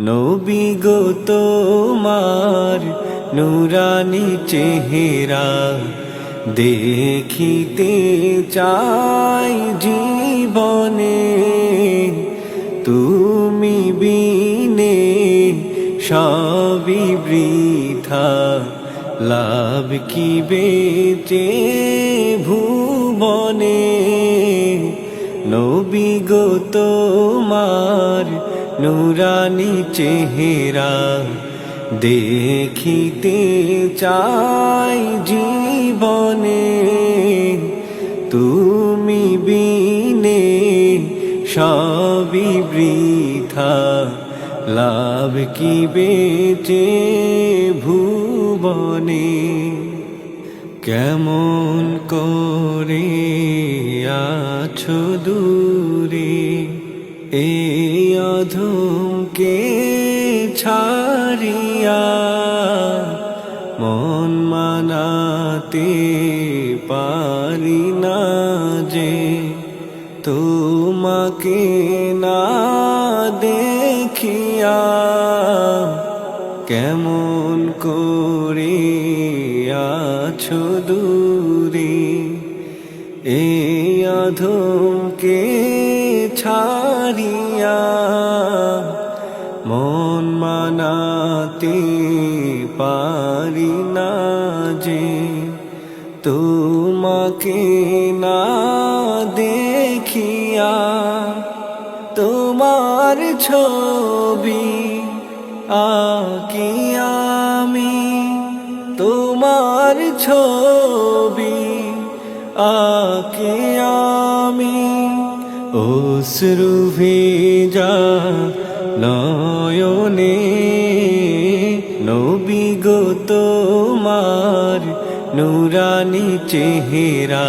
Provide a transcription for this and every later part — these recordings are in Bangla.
নবী গো তোমার নুরানি চেহারা দেখিতে চাই জীবনে। তুমি বিনে সবই বৃথা, লাভ কি বেচে ভুবনে? নবী গো তোমার নুরানি চেহারা দেখিতে চাই জীবনে। তুমি বিনে সবই বৃথা, লাভ কি বেচে ভুবনে? কেমন করে আছো দূরে অধমকে ছাড়িয়া মন মানাতে পারি না যে তোমাকে না দেখিয়া কেমন করে আছো দূরে, এই অধমকে ছাড়িয়া মন মানাতে পারি না যে তোমাকে না দেখিয়া তোমার ছবি আকি আমি, তোমার ছবি আকি আমি। অশ্রু ভেজা নয়নে, নবী গো তোমার নুরানি চেহারা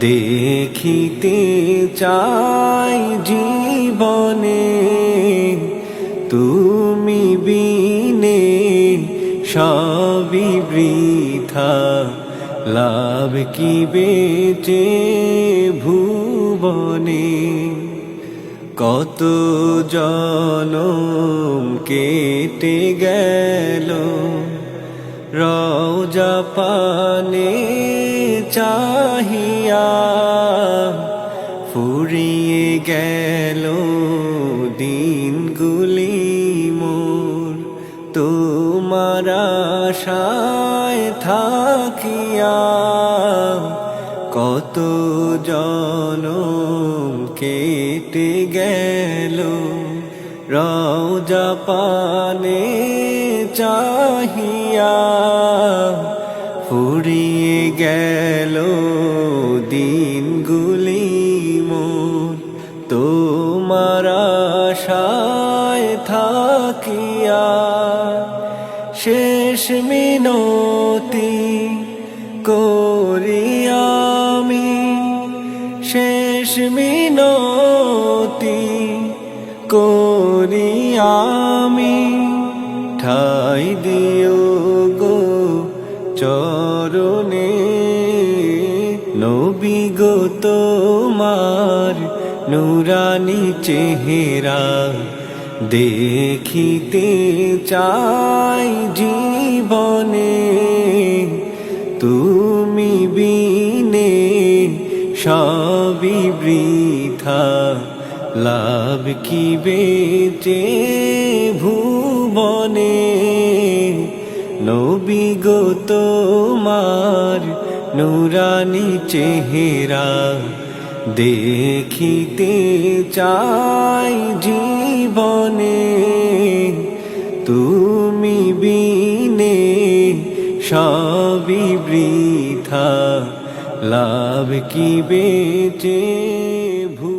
দেখিতে চাই জীবনে। তুমি বিনে সবই বৃথা, লাভ কি বেচে ভুবনে কত জনম কেটে গেল। রওজা পানে চাহিয়া ফুরিয়ে গেল দিনগুলি মোর। তোমার আশায় থাকিয়া কত জনম কেটে গেল। রওজা পানে চাহিয়া ফুরিয়ে গেল দিনগুলি মোর। তোমার আশায় থাকিয়া শেষ মিনতি করি মিনতি করি আমি। ঠাই দিও গো চরণে, নবী গো তোমার নুরানি চেহারা দেখিতে চাই জীবনে। তুমি বিনে সবই বৃথা। লাভ কি বেচে ভুবনে? নবী গো তোমার নুরানি চেহারা দেখিতে চাই জীবনে। তুমি বিনে সবই বৃথা। লাভ কি বেচে ভু